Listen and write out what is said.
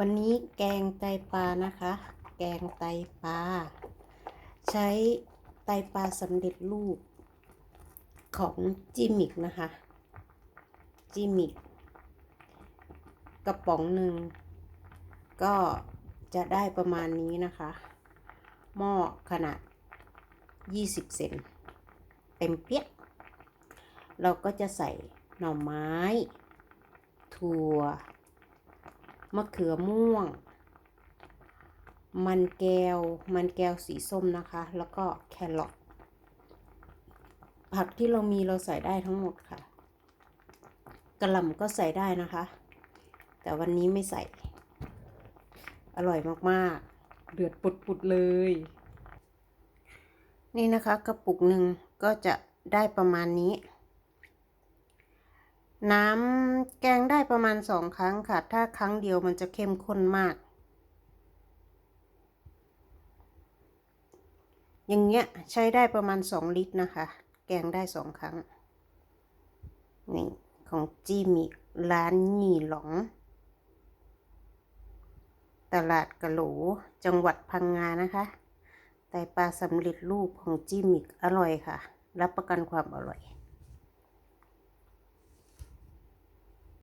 วันนี้แกงไตปลานะคะ แกงไตปลาใช้ไตปลาสำเร็จรูป ของจิมิกนะคะ จิมิกกระป๋องหนึ่ง ก็จะได้ประมาณนี้นะคะ หม้อขนาด 20 เซนเต็มเปี๊ยกเราก็จะใส่หน่อไม้ ถั่ว มะเขือม่วง มันแก้ว มันแก้วสีส้มนะคะ แล้วก็แครอท ผักที่เรามีเราใส่ได้ทั้งหมดค่ะ กระหล่ำก็ใส่ได้นะคะ แต่วันนี้ไม่ใส่ อร่อยมากๆ เดือดปุดๆเลย นี่นะคะกระปุกหนึ่งก็จะได้ประมาณนี้ น้ำแกงได้ประมาณสองครั้งค่ะ ถ้าครั้งเดียวมันจะเข้มข้นมาก อย่างเงี้ยใช้ได้ประมาณสองลิตรนะคะ แกงได้สองครั้ง นี่ ของจีมิร้านหยี่หลง ตลาดกะโหลจังหวัดพังงานะคะ ไตปลาสำเร็จรูปของจิมิกอร่อยค่ะ รับประกันความอร่อย